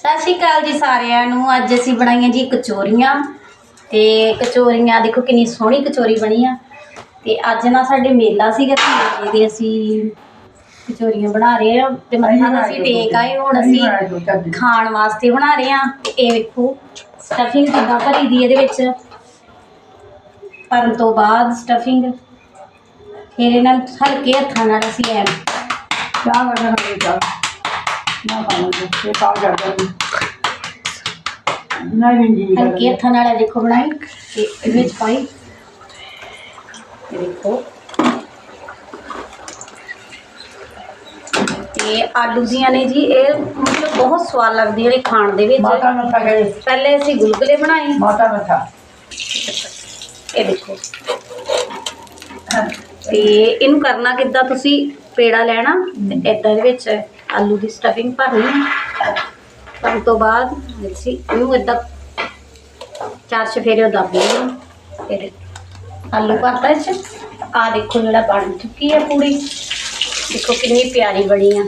ਸਤਿ ਸ਼੍ਰੀ ਅਕਾਲ ਜੀ ਸਾਰਿਆਂ ਨੂੰ। ਅੱਜ ਅਸੀਂ ਬਣਾਈਆਂ ਜੀ ਕਚੋਰੀਆਂ। ਤੇ ਕਚੋਰੀਆਂ ਦੇਖੋ ਕਿੰਨੀ ਸੋਹਣੀ ਕਚੋਰੀ ਬਣੀ ਆ। ਤੇ ਅੱਜ ਨਾ ਸਾਡੇ ਮੇਲਾ ਸੀਗਾ ਤੇ ਮੇਲੇ ਦੇ ਅਸੀਂ ਕਚੋਰੀਆਂ ਬਣਾ ਰਹੇ ਆ। ਤੇ ਮੱਥਾ ਅਸੀਂ ਟੇਕ ਆਏ ਹੁਣ ਅਸੀਂ ਖਾਣ ਵਾਸਤੇ ਬਣਾ ਰਹੇ ਆ। ਤੇ ਇਹ ਵੇਖੋ ਸਟਫਿੰਗ ਕਿੱਦਾਂ ਭਰੀ ਦੀ ਇਹਦੇ ਵਿੱਚ। ਭਰਨ ਤੋਂ ਬਾਅਦ ਸਟਫਿੰਗ ਫਿਰ ਇਹਨਾਂ ਨੂੰ ਹਲਕੇ ਹੱਥਾਂ ਨਾਲ ਅਸੀਂ ਐ ਚਾਹ ਵਗੈਰਾ ਚਾਹ ਨਾ ਇਹ ਪਾ ਜਾਂਦਾ ਨਹੀਂ ਨਹੀਂ ਜੀ ਹਲਕੇ ਹੱਥਾਂ ਨਾਲ ਇਹ ਦੇਖੋ ਬਣਾਈ ਤੇ ਇਹਦੇ ਵਿੱਚ ਪਾਈ। ਇਹ ਦੇਖੋ। ਤੇ ਆਲੂ ਦੀਆਂ ਨੇ ਜੀ ਇਹ ਮਤਲਬ ਬਹੁਤ ਸਵਾਦ ਲੱਗਦੀਆਂ ਨੇ ਖਾਣ ਦੇ ਵਿੱਚ। ਮਾਤਾ ਮੱਥਾ ਗਏ ਪਹਿਲੇ ਅਸੀਂ ਗੁਲਗੁਲੇ ਬਣਾਏ। ਮਾਤਾ ਮੱਥਾ ਇਹ ਦੇਖੋ। ਤੇ ਇਹਨੂੰ ਕਰਨਾ ਕਿੱਦਾਂ ਤੁਸੀਂ? ਪੇੜਾ ਲੈਣਾ ਤੇ ਇਦਾਂ ਦੇ ਵਿੱਚ ਆਲੂ ਦੀ ਸਟਫਿੰਗ ਭਰਨੀ ਭਰਨ ਤੋਂ ਬਾਅਦ ਅਸੀਂ ਇਹਨੂੰ ਇਦਾਂ ਚਾਰ ਚਫੇਰੇ ਦੱਬ ਲਈਏ। ਫਿਰ ਆਲੂ ਭਰਤਾ ਇਸ ਆ ਦੇਖੋ ਜਿਹੜਾ ਬਣ ਚੁੱਕੀ ਹੈ ਪੂਰੀ। ਦੇਖੋ ਕਿੰਨੀ ਪਿਆਰੀ ਬਣੀ ਆ।